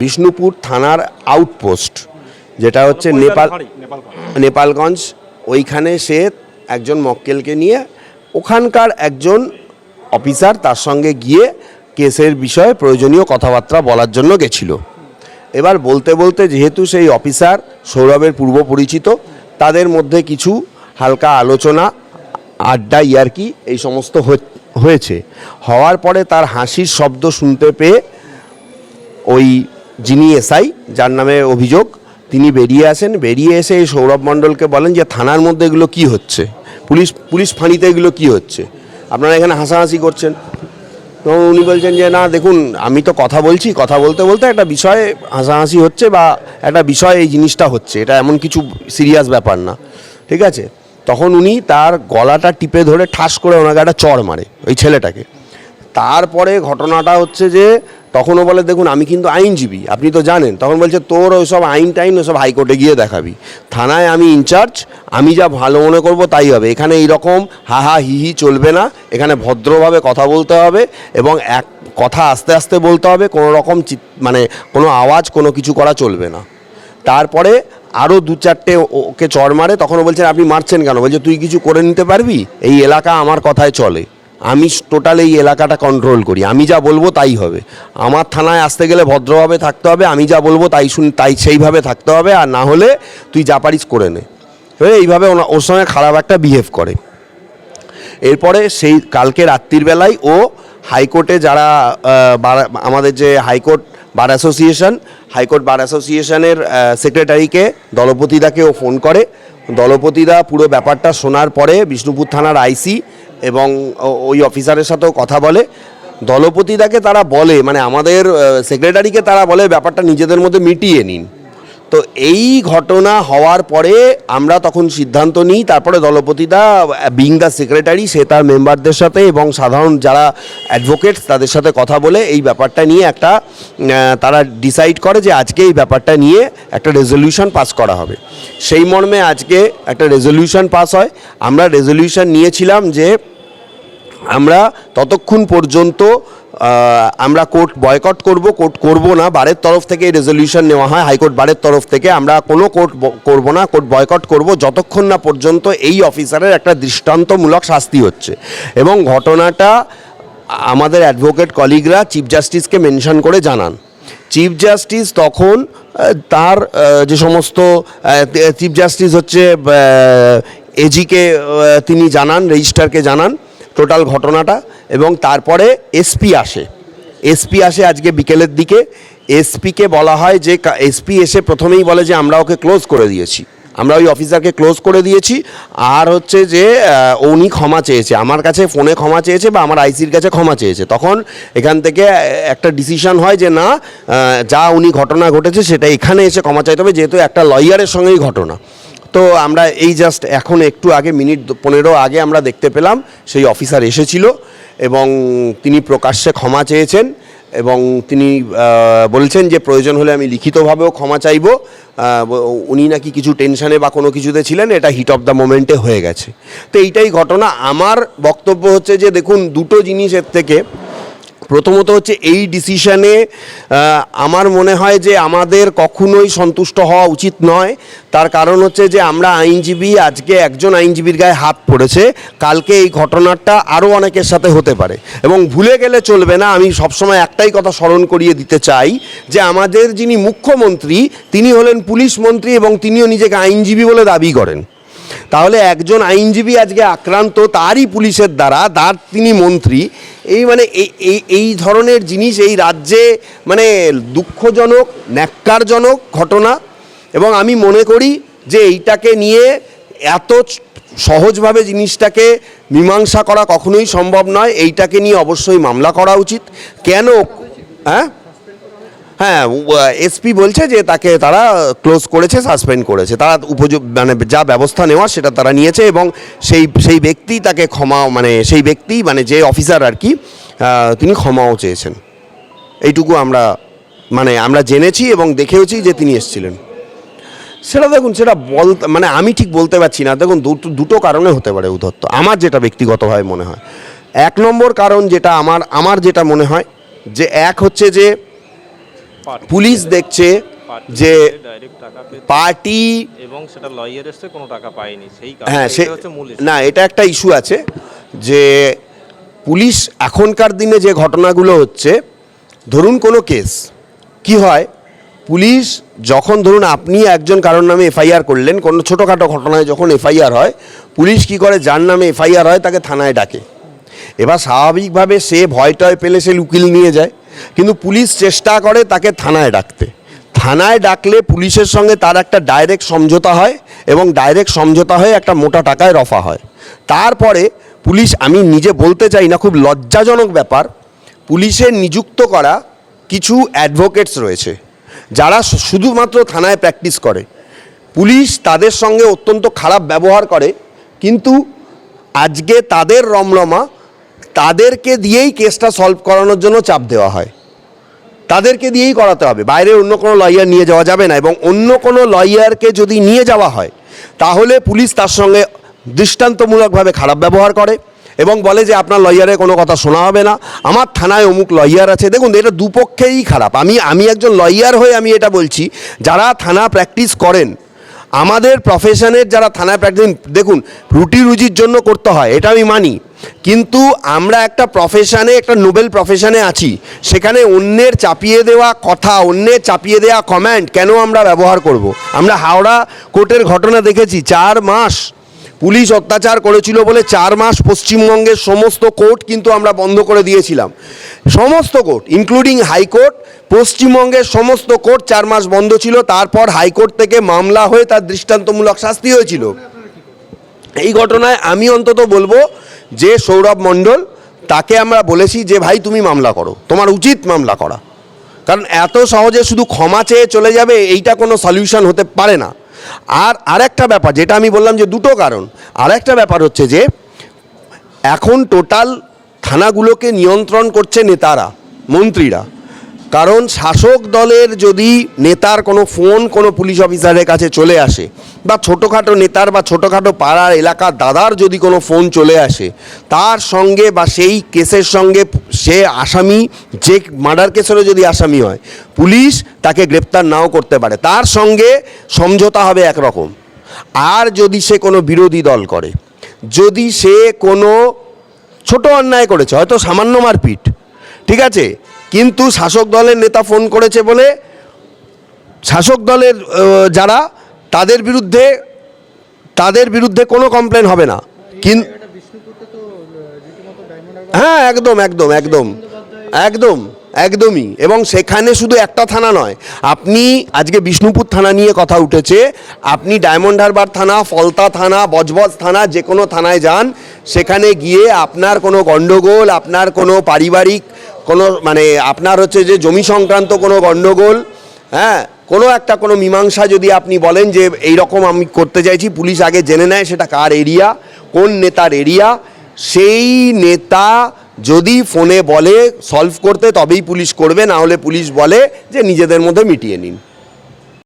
বিষ্ণুপুর থানার আউটপোস্ট যেটা হচ্ছে নেপাল নেপালগঞ্জ ওইখানে সে একজন মক্কেলকে নিয়ে ওখানকার একজন অফিসার তার সঙ্গে গিয়ে কেসের বিষয়ে প্রয়োজনীয় কথাবার্তা বলার জন্য গেছিল। এবার বলতে বলতে যেহেতু সেই অফিসার সৌরভের পূর্ব পরিচিত তাদের মধ্যে কিছু হালকা আলোচনা আড্ডা ইয়ার্কি এই সমস্ত হয়ে- হয়েছে। হওয়ার পরে তার হাসির শব্দ শুনতে পেয়ে ওই যিনি এসআই, যার নামে অভিযোগ, তিনি বেরিয়ে আসেন। বেরিয়ে এসে এই সৌরভ মণ্ডলকে বলেন যে, থানার মধ্যে এগুলো কি হচ্ছে? পুলিশ পুলিশ ফাঁড়িতে এগুলো কি হচ্ছে? আপনারা এখানে হাসাহাসি করছেন। তো উনি বলছেন যে, না, দেখুন, আমি তো কথা বলছি। কথা বলতে বলতে একটা বিষয়ে হাসাহাসি হচ্ছে বা একটা বিষয় এই জিনিসটা হচ্ছে। এটা এমন কিছু সিরিয়াস ব্যাপার না। ঠিক আছে? তখন উনি তার গলাটা টিপে ধরে ঠাস করে ওনাকে একটা চড় মারে, ওই ছেলেটাকে। তারপরে ঘটনাটা হচ্ছে যে তখনও বলে, দেখুন, আমি কিন্তু আইনজীবী, আপনি তো জানেন। তখন বলছে, তোর ওইসব আইন টাইন ওসব হাইকোর্টে গিয়ে দেখাবি। থানায় আমি ইনচার্জ, আমি যা ভালো মনে করব তাই হবে। এখানে এইরকম হা হা, হি হি চলবে না। এখানে ভদ্রভাবে কথা বলতে হবে এবং এক, কথা আস্তে আস্তে বলতে হবে। কোনো রকম মানে কোনো আওয়াজ, কোনো কিছু করা চলবে না। তারপরে আরও দু চারটে ওকে চড় মারে। তখন বলছেন, আপনি মারছেন কেন? বলছে, তুই কিছু করে নিতে পারবি? এই এলাকা আমার কথায় চলে। আমি টোটাল এই এলাকাটা কন্ট্রোল করি। আমি যা বলব তাই হবে। আমার থানায় আসতে গেলে ভদ্রভাবে থাকতে হবে, আমি যা বলব তাই শুন, তাই সেইভাবে থাকতে হবে, আর না হলে তুই যা পারিস করে নে। এইভাবে ওর সঙ্গে খারাপ একটা বিহেভ করে। এরপরে সেই কালকে রাত্রির বেলায় ও হাইকোর্টে যারা আমাদের যে high court bar association high court bar অ্যাসোসিয়েশনের সেক্রেটারিকে দলপতিদাকে ও ফোন করে। দলপতিদা পুরো ব্যাপারটা শোনার পরে বিষ্ণুপুর থানার আইসি এবং ওই অফিসারের সাথেও কথা বলে। দলপতিদাকে তারা বলে মানে আমাদের সেক্রেটারিকে তারা বলে ব্যাপারটা নিজেদের মধ্যে মিটিয়ে নিন। তো এই ঘটনা হওয়ার পরে আমরা তখন সিদ্ধান্ত নিই, তারপরে দলপতিদা বিং দ্য সেক্রেটারি, সে তার মেম্বারদের সাথে এবং সাধারণ যারা অ্যাডভোকেটস তাদের সাথে কথা বলে এই ব্যাপারটা নিয়ে একটা তারা ডিসাইড করে যে আজকে এই ব্যাপারটা নিয়ে একটা রেজলিউশন পাস করা হবে। সেই মর্মে আজকে একটা রেজলিউশন পাস হয়। আমরা রেজলিউশন নিয়েছিলাম যে আমরা ততক্ষণ পর্যন্ত আমরা কোর্ট বয়কট করব, কোর্ট করব না। বারের তরফ থেকে রেজলিউশন নেওয়া হয়, হাইকোর্ট বারের তরফ থেকে। আমরা কোনো কোর্ট করব না, কোর্ট বয়কট করব। যতক্ষণ না পর্যন্ত এই অফিসারের একটা দৃষ্টান্তমূলক শাস্তি হচ্ছে। এবং ঘটনাটা আমাদের অ্যাডভোকেট কলিগরা চিফ জাস্টিসকে মেনশন করে জানান। চিফ জাস্টিস তখন তার যে সমস্ত চিফ জাস্টিস হচ্ছে এজিকে তিনি জানান রেজিস্ট্রারকে জানান। টোটাল ঘটনাটা এবং তারপরে এসপি আসে। এসপি আসে আজকে বিকেলের দিকে। এসপিকে বলা হয় যে এসপি এসে প্রথমেই বলে যে, আমরা ওকে ক্লোজ করে দিয়েছি। আমরা ওই অফিসারকে ক্লোজ করে দিয়েছি। আর হচ্ছে যে উনি ক্ষমা চেয়েছে। আমার কাছে ফোনে ক্ষমা চেয়েছে বা আমার আইসির কাছে ক্ষমা চেয়েছে। তখন এখান থেকে একটা ডিসিশন হয় যে, না যা উনি ঘটনা ঘটেছে, সেটা এখানে এসে ক্ষমা চাইতে হবে। যেহেতু একটা লয়ারের সঙ্গেই ঘটনা। তো আমরা এই জাস্ট এখন একটু আগে, মিনিট পনেরো আগে আমরা দেখতে পেলাম, সেই অফিসার এসেছিল এবং তিনি প্রকাশ্যে ক্ষমা চেয়েছেন এবং তিনি বলছেন যে প্রয়োজন হলে আমি লিখিতভাবেও ক্ষমা চাইব। উনি নাকি কিছু টেনশানে বা কোনো কিছুতে ছিলেন, এটা হিট অফ দ্য মোমেন্টে হয়ে গেছে। তো এইটাই ঘটনা। আমার বক্তব্য হচ্ছে যে দেখুন, দুটো জিনিসের থেকে প্রথমত হচ্ছে এই ডিসিশনে আমার মনে হয় যে আমাদের কখনোই সন্তুষ্ট হওয়া উচিত নয়। তার কারণ হচ্ছে যে আমরা আইনজীবী, আজকে একজন আইনজীবীর গায়ে হাত পড়েছে। কালকে এই ঘটনাটা আরও অনেকের সাথে হতে পারে। এবং ভুলে গেলে চলবে না, আমি সবসময় একটাই কথা স্মরণ করিয়ে দিতে চাই যে আমাদের যিনি মুখ্যমন্ত্রী, তিনি হলেন পুলিশ মন্ত্রী এবং তিনিও নিজেকে আইনজীবী বলে দাবি করেন। তাহলে একজন আইনজীবী আজকে আক্রান্ত, তারই পুলিশের দ্বারা, তার তিনি মন্ত্রী। এই মানে এই এই ধরনের জিনিস এই রাজ্যে মানে দুঃখজনক, ন্যাক্কারজনক ঘটনা। এবং আমি মনে করি যে এইটাকে নিয়ে এত সহজভাবে জিনিসটাকে মীমাংসা করা কখনোই সম্ভব নয়। এইটাকে নিয়ে অবশ্যই মামলা করা উচিত। কেন? হ্যাঁ? হ্যাঁ এসপি বলছে যে তাকে তারা ক্লোজ করেছে সাসপেন্ড করেছে। তারা উপযোগ মানে যা ব্যবস্থা নেওয়া সেটা তারা নিয়েছে এবং সেই সেই ব্যক্তি তাকে ক্ষমা মানে সেই ব্যক্তি মানে যে অফিসার আর কি তিনি ক্ষমাও চেয়েছেন। এইটুকু আমরা মানে আমরা জেনেছি এবং দেখেওছি যে তিনি এসেছিলেন। সেটা দেখুন, সেটা বলতে মানে আমি ঠিক বলতে পারছি না। দেখুন, দুটো দুটো কারণে হতে পারে উদ্ধত্ত। আমার যেটা ব্যক্তিগতভাবে মনে হয়, এক নম্বর কারণ যেটা আমার আমার যেটা মনে হয়, যে এক হচ্ছে যে পুলিশ দেখছে যে পার্টি এবং সেটা লয়ার এসে কোনো টাকা পায়নি সেই হ্যাঁ সে। না এটা একটা ইস্যু আছে যে পুলিশ এখনকার দিনে যে ঘটনাগুলো হচ্ছে ধরুন কোনো কেস কি হয়? পুলিশ যখন ধরুন আপনি একজন কারোর নামে এফআইআর করলেন কোনো ছোটোখাটো ঘটনায় যখন এফআইআর হয় পুলিশ কি করে যার নামে এফআইআর হয় তাকে থানায় ডাকে। এবার স্বাভাবিকভাবে সে ভয় টয় পেলে সে উকিল নিয়ে যায়। কিন্তু পুলিশ চেষ্টা করে তাকে থানায় ডাকতে। থানায় ডাকলে পুলিশের সঙ্গে তার একটা ডাইরেক্ট সমঝোতা হয় এবং ডাইরেক্ট সমঝোতা হয়ে একটা মোটা টাকায় রফা হয়। তারপরে পুলিশ, আমি নিজে বলতে চাই না, খুব লজ্জাজনক ব্যাপার পুলিশের নিযুক্ত করা কিছু অ্যাডভোকেটস রয়েছে, যারা শুধুমাত্র থানায় প্র্যাকটিস করে। পুলিশ তাদের সঙ্গে অত্যন্ত খারাপ ব্যবহার করে, কিন্তু আজকে তাদের রমরমা তাদেরকে দিয়েই কেসটা সলভ করানোর জন্য চাপ দেওয়া হয়। তাদেরকে দিয়েই করাতে হবে। বাইরে অন্য কোনো লয়ার নিয়ে যাওয়া যাবে না এবং অন্য কোনো লয়ারকে যদি নিয়ে যাওয়া হয়, তাহলে পুলিশ তার সঙ্গে দৃষ্টান্তমূলকভাবে খারাপ ব্যবহার করে এবং বলে যে, আপনার লয়ারের কোনো কথা শোনা হবে না। আমার থানায় অমুক লয়ার আছে। দেখুন, এটা দুপক্ষেই খারাপ। আমি আমি একজন লয়ার হয়ে আমি এটা বলছি, যারা থানা প্র্যাকটিস করেন, আমাদের প্রফেশনের যারা থানায় প্র্যাকটিস দেখুন রুটি রুজির জন্য করতে হয়, এটা আমি মানি। কিন্তু আমরা একটা প্রফেশনে একটা নোবেল প্রফেশনে আছি। সেখানে অন্যের চাপিয়ে দেওয়া কথা, অন্যের চাপিয়ে দেওয়া কমেন্ট কেন আমরা ব্যবহার করব। আমরা হাওড়া কোর্টের ঘটনা দেখেছি, চার মাস পুলিশ অত্যাচার করেছিল বলে চার মাস পশ্চিমবঙ্গের সমস্ত কোর্ট কিন্তু আমরা বন্ধ করে দিয়েছিলাম। সমস্ত কোর্ট ইনক্লুডিং হাইকোর্ট পশ্চিমবঙ্গের সমস্ত কোর্ট চার মাস বন্ধ ছিল, তারপর হাইকোর্ট থেকে মামলা হয়ে তার দৃষ্টান্তমূলক শাস্তি হয়েছিল। এই ঘটনায় আমি অন্তত বলব যে সৌরভ মণ্ডল, তাকে আমরা বলেছি যে, ভাই, তুমি মামলা করো। তোমার উচিত মামলা করা। কারণ এত সহজে শুধু ক্ষমা চেয়ে চলে যাবে, এইটা কোনো সলিউশন হতে পারে না। আর আরেকটা ব্যাপার, যেটা আমি বললাম যে, দুটো কারণ। আরেকটা ব্যাপার হচ্ছে যে, এখন টোটাল থানাগুলোকে নিয়ন্ত্রণ করছে নেতারা, মন্ত্রীরা। কারণ শাসক দলের যদি নেতার কোনো ফোন কোনো পুলিশ অফিসারের কাছে চলে আসে বা ছোটোখাটো নেতার বা ছোটোখাটো পাড়ার এলাকার দাদার যদি কোনো ফোন চলে আসে, তার সঙ্গে বা সেই কেসের সঙ্গে সে আসামি, যে মার্ডার কেসেরও যদি আসামি হয়, পুলিশ তাকে গ্রেপ্তার নাও করতে পারে। তার সঙ্গে সমঝোতা হবে একরকম। আর যদি সে কোনো বিরোধী দল করে, যদি সে কোনো ছোট অন্যায় করেছে, হয়তো সামান্য মারপিট, ঠিক আছে? কিন্তু শাসক দলের নেতা ফোন করেছে বলে শাসক দলের যারা, তাদের বিরুদ্ধে তাদের বিরুদ্ধে কোনো কমপ্লেন হবে না। কিন্তু হ্যাঁ একদম একদম একদম একদম, একদমই। এবং সেখানে শুধু একটা থানা নয়। আপনি আজকে বিষ্ণুপুর থানা নিয়ে কথা উঠেছে। আপনি ডায়মন্ড হারবার থানা, ফলতা থানা, বজবজ থানা যে কোনো থানায় যান। সেখানে গিয়ে আপনার কোনো গণ্ডগোল, আপনার কোনো পারিবারিক কোনো মানে আপনার হচ্ছে যে জমি সংক্রান্ত কোনো গণ্ডগোল হ্যাঁ? কোনো একটা কোনো মীমাংসা যদি আপনি বলেন যে এই রকম আমি করতে চাইছি, পুলিশ আগে জেনে নেয় সেটা কার এরিয়া, কোন নেতার এরিয়া, সেই নেতা যদি ফোনে বলে সলভ করতে তবেই পুলিশ করবে, না হলে পুলিশ বলে যে নিজেদের মধ্যে মিটিয়ে নিন।